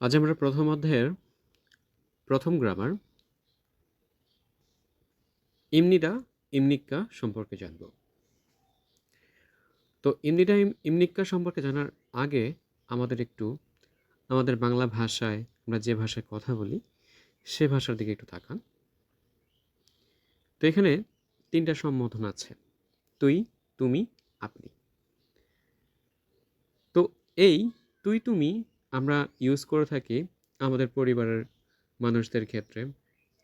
আজ আমরা প্রথম অধ্যায়ের প্রথম গ্রামার ইমনিডা ইমনিক্কা সম্পর্কে জানব। তো ইমনিডা ইমনিক্কা সম্পর্কে জানার আগে আমাদের একটু আমাদের বাংলা ভাষায় আমরা যে ভাষায় কথা বলি, সে ভাষার দিকে একটু তাকান। তো এখানে তিনটা সম্বোধন আছে, তুই, তুমি, আপনি। তো এই তুই, তুমি আমরা ইউজ করে থাকি আমাদের পরিবারের মানুষদের ক্ষেত্রে,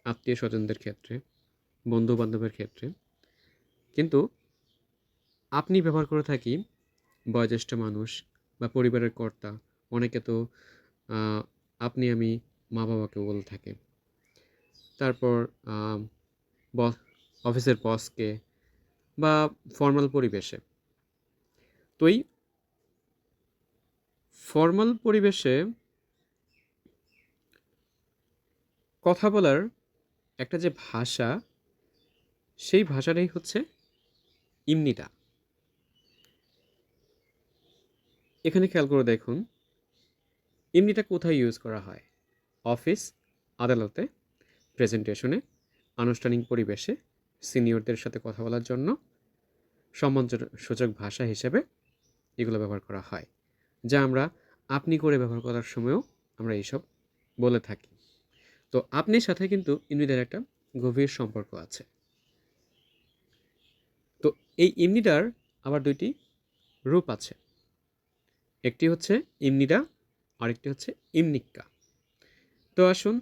আত্মীয় স্বজনদের ক্ষেত্রে বন্ধু বান্ধবের ক্ষেত্রে। কিন্তু আপনি ব্যবহার করে থাকি বয়োজ্যেষ্ঠ মানুষ বা পরিবারের কর্তা, অনেকে তো আপনি, আমি মা বাবাকে বলে থাকে। তারপর বস, অফিসের বসকে বা ফর্মাল পরিবেশে। তো এই ফর্মাল পরিবেশে কথা বলার একটা যে ভাষা, সেই ভাষাটাই হচ্ছে ইমনিটা। এখানে খেয়াল করে দেখুন, ইমনিটা কোথায় ইউজ করা হয়? অফিস, আদালতে প্রেজেন্টেশনে আনুষ্ঠানিক পরিবেশে সিনিয়রদের সাথে কথা বলার জন্য সম্মানসূচক ভাষা হিসেবে এগুলো ব্যবহার করা হয়। যা আমরা আপনি করে ব্যবহার করার সময়ও আমরা এইসব বলে থাকি। তো আপনির সাথে কিন্তু ইমনিটার একটা গভীর সম্পর্ক আছে। তো এই ইমনিটার আবার দুইটি রূপ আছে। একটি হচ্ছে ইমনিডা আরেকটি হচ্ছে ইমনিক্কা। তো আসুন,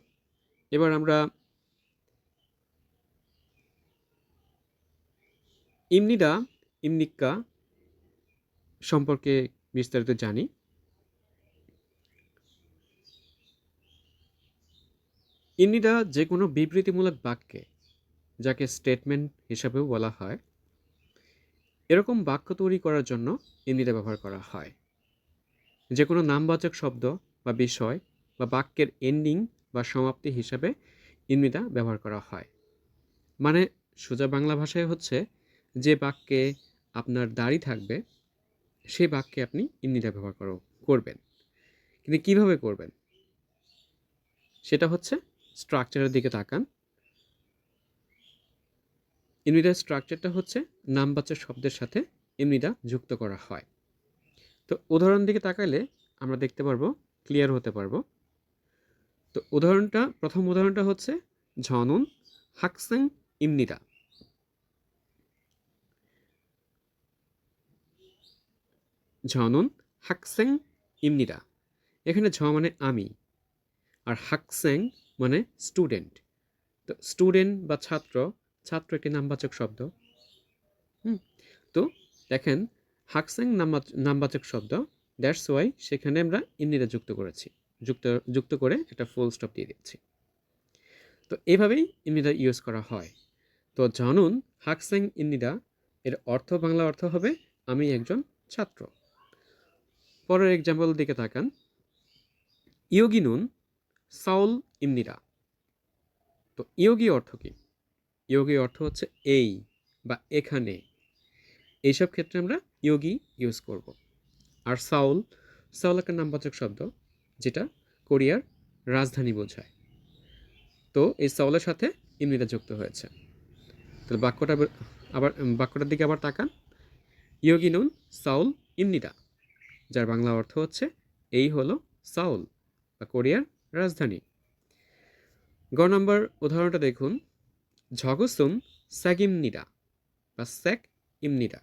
এবার আমরা ইমনিডা ইমনিক্কা সম্পর্কে বিস্তারিত জানি। ইমনিডা যে কোনো বিবৃতিমূলক বাক্যে, যাকে স্টেটমেন্ট হিসাবেও বলা হয়, এরকম বাক্য তৈরি করার জন্য ইমনিডা ব্যবহার করা হয়। যে কোনো নামবাচক শব্দ বা বিষয় বা বাক্যের এন্ডিং বা সমাপ্তি হিসাবে ইমনিডা ব্যবহার করা হয়। মানে সোজা বাংলা ভাষায় হচ্ছে, যে বাক্যে আপনার দাড়ি থাকবে সেই বাক্যে আপনি ইমনিটা ব্যবহার করো, করবেন। কিন্তু কীভাবে করবেন? সেটা হচ্ছে স্ট্রাকচারের দিকে তাকান। ইমনিটার স্ট্রাকচারটা হচ্ছে নাম নামবাচক শব্দের সাথে ইমনিটা যুক্ত করা হয়। তো উদাহরণ দিকে তাকালে আমরা দেখতে পারব ক্লিয়ার হতে পারব। তো উদাহরণটা, প্রথম উদাহরণটা হচ্ছে, ঝনুন হাকসেং ইমনিটা। ঝনুন হাকসেং ইমনিরা। এখানে ঝ মানে আমি আর হাকসেং মানে স্টুডেন্ট তো স্টুডেন্ট বা ছাত্র ছাত্র একটি নামবাচক শব্দ। হুম, তো দেখেন হাকসেং নামবাচ- নামবাচক শব্দ দ্যাটস ওয়াই সেখানে আমরা ইমনিরা যুক্ত করেছি। যুক্ত যুক্ত করে একটা ফুল স্টপ দিয়ে দিচ্ছি। তো এভাবেই ইমনিরা ইউজ করা হয়। তো জানুন হাকসেং, ইমনিরা, এর অর্থ বাংলা অর্থ হবে, আমি একজন ছাত্র। পরের এক্সাম্পল দিকে তাকান। ইয়োগি নুন, সাউল ইমনিরা। তো ইয়োগি অর্থ কি? ইয়োগি অর্থ হচ্ছে এই বা এখানে। এইসব ক্ষেত্রে আমরা ইয়োগি ইউজ করব। আর সাউল সাউল একটা নামবাচক শব্দ, যেটা কোরিয়ার রাজধানী বোঝায়। তো এই সাউলের সাথে ইমনিরা যুক্ত হয়েছে। তাহলে বাক্যটা আবার, বাক্যটার দিকে আবার তাকান। ইয়োগি নুন, সাউল ইমনিরা। যার বাংলা অর্থ হচ্ছে, এই হলো সাউল, বা কোরিয়ার রাজধানী। গ নম্বর উদাহরণটা দেখুন। ঝগসুন স্যাগিমনিরা বা স্যাক ইমনিরা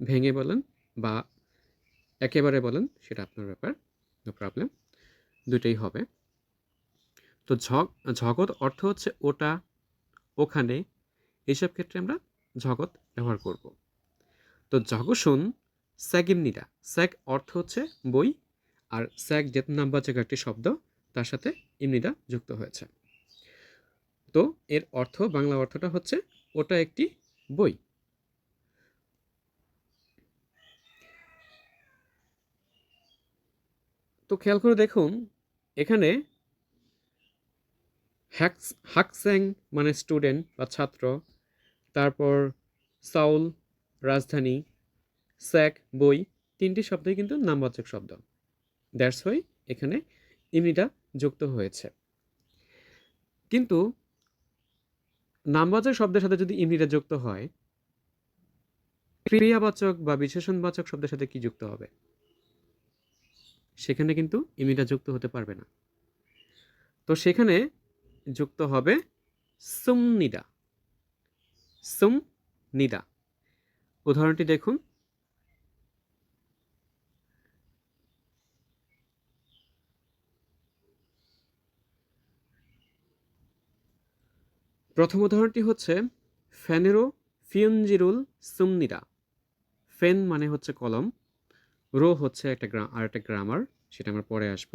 ভেঙে বলেন বা একেবারে বলেন, সেটা আপনার ব্যাপার নো প্রবলেম দুটোই হবে। তো ঝগ জগৎ অর্থ হচ্ছে ওটা, ওখানে এইসব ক্ষেত্রে আমরা জগৎ ব্যবহার করব। তো জগসুন স্যাগিমনিরা স্যাগ অর্থ হচ্ছে বই, আর স্যাগ যে নামবাচক একটি শব্দ, তার সাথে ইমনিরা যুক্ত হয়েছে। তো এর অর্থ, বাংলা অর্থটা হচ্ছে ওটা একটি বই। তো খেয়াল করে দেখুন, এখানে হ্যাক্স হাকস্যাং মানে স্টুডেন্ট বা ছাত্র, তারপর সাউল, রাজধানী স্যাক, বই, তিনটি শব্দই কিন্তু নামবাচক শব্দ। দ্যাটস ওয়াই এখানে ইমনিটা যুক্ত হয়েছে। কিন্তু নামবাচক শব্দের সাথে যদি ইমনিটা যুক্ত হয়, ক্রিয়াবাচক বা বিশেষণবাচক শব্দের সাথে কি যুক্ত হবে? সেখানে কিন্তু ইমনিটা যুক্ত হতে পারবে না। তো সেখানে যুক্ত হবে সুমনিদা। সুমনিদা। উদাহরণটি দেখুন। প্রথম উদাহরণটি হচ্ছে ফ্যানেরো ফিয়নজিরুল সুমনিরা। ফেন মানে হচ্ছে কলম, রো হচ্ছে একটা গ্রা আর একটা গ্রামার, সেটা আমরা পরে আসব।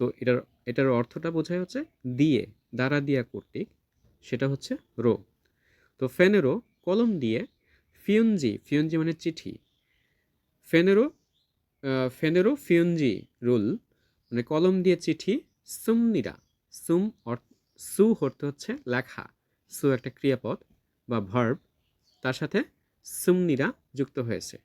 তো এটার এটার অর্থটা বোঝায় হচ্ছে দিয়ে, দ্বারা দিয়া কর্তৃক, সেটা হচ্ছে রো। তো ফেনেরো, কলম দিয়ে, ফিয়নজি ফিয়নজি মানে চিঠি। ফেনেরো ফেনেরো ফিয়নজি রুল মানে কলম দিয়ে চিঠি সুমনিরা। সুম অর্থ সু অর্থ হচ্ছে লেখা। সু একটা ক্রিয়াপদ বা ভার্ব তার সাথে সুমনিরা যুক্ত হয়েছে।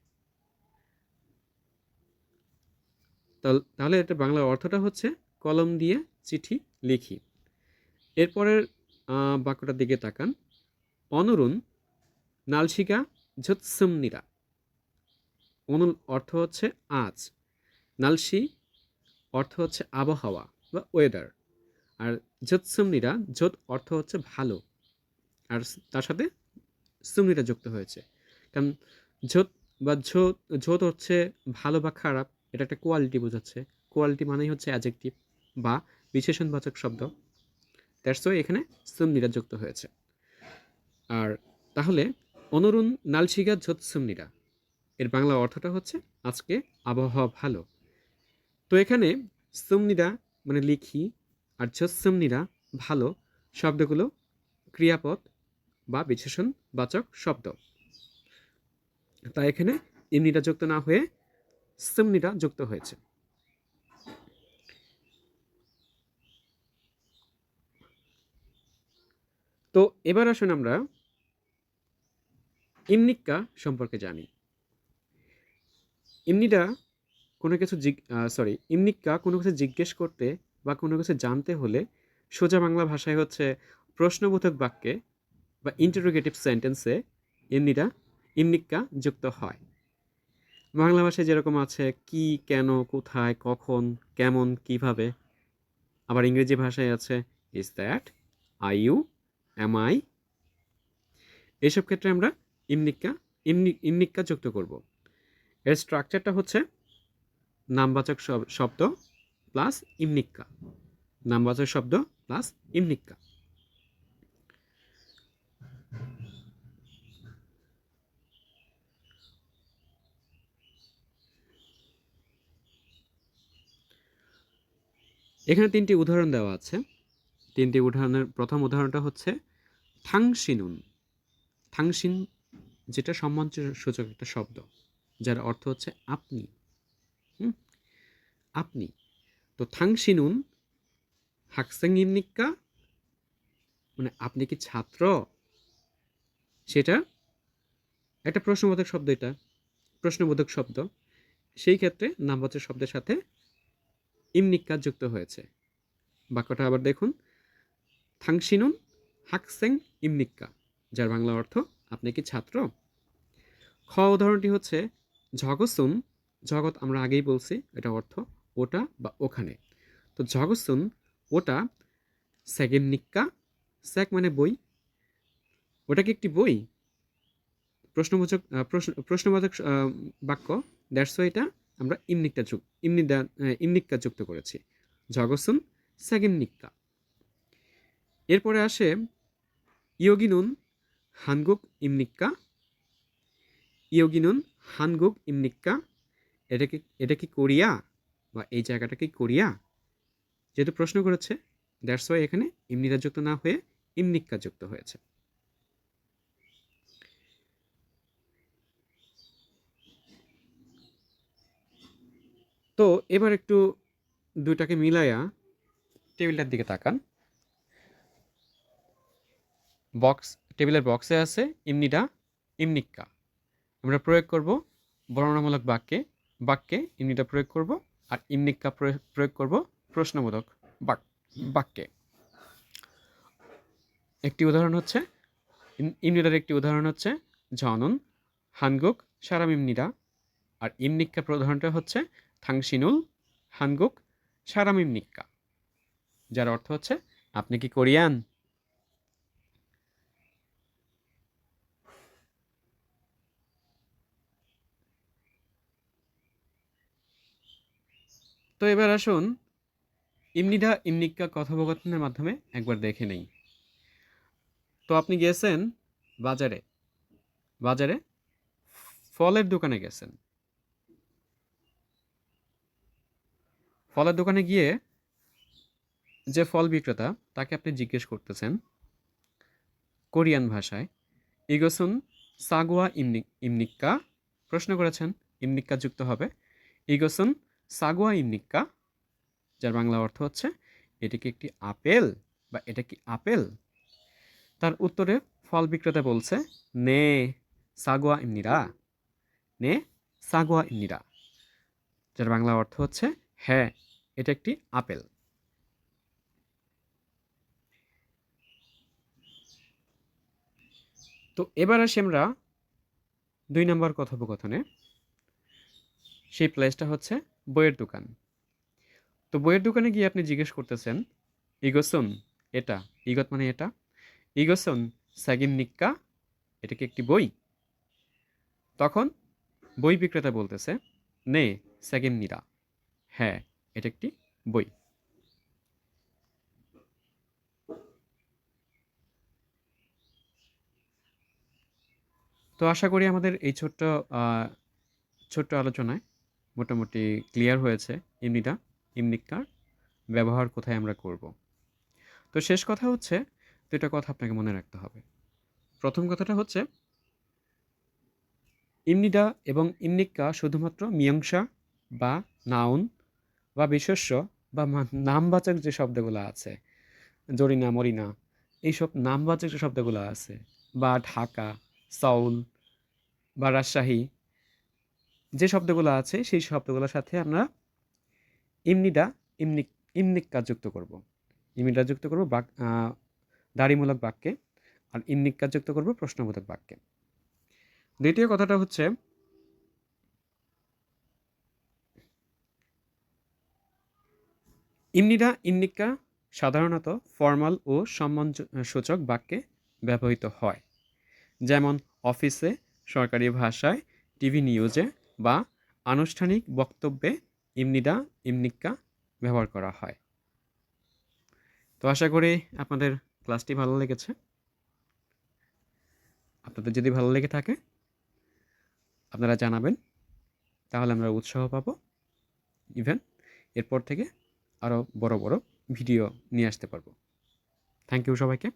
তাহল- এটা বাংলা অর্থটা হচ্ছে কলম দিয়ে চিঠি লিখি। এরপরের বাক্যটার দিকে তাকান। অনরুণ, নালশিকা ঝৎসুমনিরা অনুল অর্থ হচ্ছে আজ। নালসি অর্থ হচ্ছে আবহাওয়া বা ওয়েদার আর ঝৎসুমনিরা ঝোত অর্থ হচ্ছে ভালো। আর তার সাথে সুমনিরা যুক্ত হয়েছে। কারণ ঝোত বা ঝোত ঝোত হচ্ছে ভালো বা খারাপ, এটা একটা কোয়ালিটি বোঝাচ্ছে। কোয়ালিটি মানেই হচ্ছে অ্যাজেক্টিভ বা বিশেষণবাচক শব্দ। দ্যাটস ওয়াই এখানে সুমনিরা যুক্ত হয়েছে। আর তাহলে অনরুণ নালশিগা ঝোত সুমনিরা এর বাংলা অর্থটা হচ্ছে আজকে আবহাওয়া ভালো। তো এখানে সুমনিরা মানে লিখি আর ঝোৎসুমনিরা ভালো শব্দগুলো ক্রিয়াপদ বা বিশেষণ বাচক শব্দ। তাই এখানে ইমনিটা যুক্ত না হয়ে সুমনিটা যুক্ত হয়েছে। তো এবার আসুন আমরা ইমনিক্কা সম্পর্কে জানি। ইমনিটা কোনো কিছু সরি ইমনিক্কা কোনো কিছু জিজ্ঞেস করতে বা কোনো কিছু জানতে হলে সোজা বাংলা ভাষায় হচ্ছে প্রশ্নবোধক বাক্যে বা ইন্টারোগেটিভ সেন্টেন্সে ইমনিটা ইমনিক্কা যুক্ত হয়। বাংলা ভাষায় যেরকম আছে, কি, কেন, কোথায়, কখন, কেমন, কীভাবে, আবার ইংরেজি ভাষায় আছে is that I U M I এসব ক্ষেত্রে আমরা ইমনিক্কা ইমনি ইমনিক্কা যুক্ত করব। এর স্ট্রাকচারটা হচ্ছে নামবাচক শব- শব্দ প্লাস ইমনিক্কা। নামবাচক শব্দ প্লাস ইমনিক্কা। এখানে তিনটি উদাহরণ দেওয়া আছে। তিনটি উদাহরণের প্রথম উদাহরণটা হচ্ছে থাংশিনুন। থাংশিন যেটা সম্মান সূচক একটা শব্দ, যার অর্থ হচ্ছে আপনি। হুম? আপনি। তো থাংশিনুন হাকসাং ইমনিক্কা মানে আপনি কি ছাত্র? সেটা একটা প্রশ্নবোধক শব্দ এটা, প্রশ্নবোধক শব্দ। সেই ক্ষেত্রে নামবাচক শব্দের সাথে ইমনিক্কা যুক্ত হয়েছে। বাক্যটা আবার দেখুন, থাংশিনুন হাকসেং ইমনিক্কা যার বাংলা অর্থ, আপনি কি ছাত্র? খ উদাহরণটি হচ্ছে জগসুন জগৎ আমরা আগেই বলছি, এটা অর্থ ওটা বা ওখানে। তো জগসুন ওটা সেকেন্ড নিক্কা স্যাক মানে বই। ওটা কি একটি বই? প্রশ্নবোচক প্রশ্ন প্রশ্নবাচক আহ, বাক্য। দ্যাটস এটা আমরা ইমনিকটা ইমনিদা আহ, ইমনিক্কা যুক্ত করেছি। জগসুন সেকেন্ড নিক্কা। এরপরে আসে ইয়োগিনুন হানগুক ইমনিক্কা ইয়োগিনুন হানগুক ইমনিক্কা এটা কি এটা কি কোরিয়া? বা এই জায়গাটা কি কোরিয়া যেহেতু প্রশ্ন করেছে দ্যাটস ওয়াই এখানে ইমনিটা যুক্ত না হয়ে ইমনিক্কা যুক্ত হয়েছে। তো এবার একটু দুইটাকে মিলাইয়া টেবিলটার দিকে তাকান। বক্স, টেবিলের বক্সে আছে ইমনিটা ইমনিক্কা। আমরা প্রয়োগ করব বর্ণনামূলক বাক্যে বাক্যে ইমনিটা প্রয়োগ করব। আর ইমনিক্কা প্রয়োগ করব প্রশ্নবোধক বাক, বাক্যে। একটি উদাহরণ হচ্ছে ইম- ইমনিদার একটি উদাহরণ হচ্ছে জনন হানগুক সারামিমনিদা আর ইমনিক্কা প্রধানটা হচ্ছে থাংসিনুল হানগুক সারাম সারামিমনিক্কা যার অর্থ হচ্ছে, আপনি কি কোরিয়ান? তো এবার আসুন ইমনিদা ইমনিক্কা কথোপকথনের মাধ্যমে একবার দেখে নেই। তো আপনি গেছেন বাজারে। বাজারে ফলের দোকানে গেছেন। ফলের দোকানে গিয়ে যে ফল বিক্রেতা, তাকে আপনি জিজ্ঞেস করতেছেন কোরিয়ান ভাষায়, ইগোসুন সাগুয়া ইমনি, ইমনিক্কা? প্রশ্ন করেছেন, ইমনিক্কা যুক্ত হবে। ইগোসুন সাগুয়া ইমনিক্কা যার বাংলা অর্থ হচ্ছে এটি কি একটি আপেল বা এটা কি আপেল? তার উত্তরে ফল বিক্রেতা বলছে, নে সাগুয়া ইমনিরা নে সাগুয়া ইমনিরা যার বাংলা অর্থ হচ্ছে হ্যাঁ এটা একটি আপেল তো এবার আসি আমরা দুই নম্বর কথোপকথনে। সেই প্লেসটা হচ্ছে বইয়ের দোকান। তো বইয়ের দোকানে গিয়ে আপনি জিজ্ঞেস করতেছেন, ইগোসন, এটা, ইগত মানে এটা? ইগোসন সাগিম নিক্কা, এটা কি একটি বই? তখন বই বিক্রেতা বলতেছে, নে সাগিম নিরা। হ্যাঁ এটা একটি বই। তো আশা করি আমাদের এই ছোট্ট ছোট্ট আলোচনায় মোটামুটি ক্লিয়ার হয়েছে ইমনিটা ইমনিকার ব্যবহার কোথায় আমরা করব। তো শেষ কথা হচ্ছে দুটা কথা আপনাকে মনে রাখতে হবে। প্রথম কথাটা হচ্ছে ইমনিডা এবং ইমনিকা শুধুমাত্র মিয়ংসা বা নাউন বা বিশেষ্য বা নামবাচক যে শব্দগুলো আছে, জরিনা, মরিনা, এইসব নামবাচক যে শব্দগুলো আছে বা ঢাকা, সাউল বা রাজশাহী যে শব্দগুলো আছে, সেই শব্দগুলোর সাথে আমরা ইমনিডা, ইমনিক, ইমনিক্কা যুক্ত করব। ইমনিডা যুক্ত করব বাক দাড়িমূলক বাক্যে আর ইমনিক্কা যুক্ত করব প্রশ্নবোধক বাক্যে। দ্বিতীয় কথাটা হচ্ছে, ইমনিডা, ইমনিক্কা সাধারণত ফর্মাল ও সম্মান সূচক বাক্যে ব্যবহৃত হয়। যেমন, অফিসে, সরকারি ভাষায়, টিভি নিউজে বা আনুষ্ঠানিক বক্তব্যে ইমনিডা ইমনিক্কা ব্যবহার করা হয়। তো আশা করি আপনাদের ক্লাসটি ভালো লেগেছে। আপনাদের যদি ভালো লেগে থাকে, আপনারা জানাবেন, তাহলে আমরা উৎসাহ পাবো। ইভেন এরপর থেকে আরও বড় বড় ভিডিও নিয়ে আসতে পারব। থ্যাংক ইউ সবাইকে।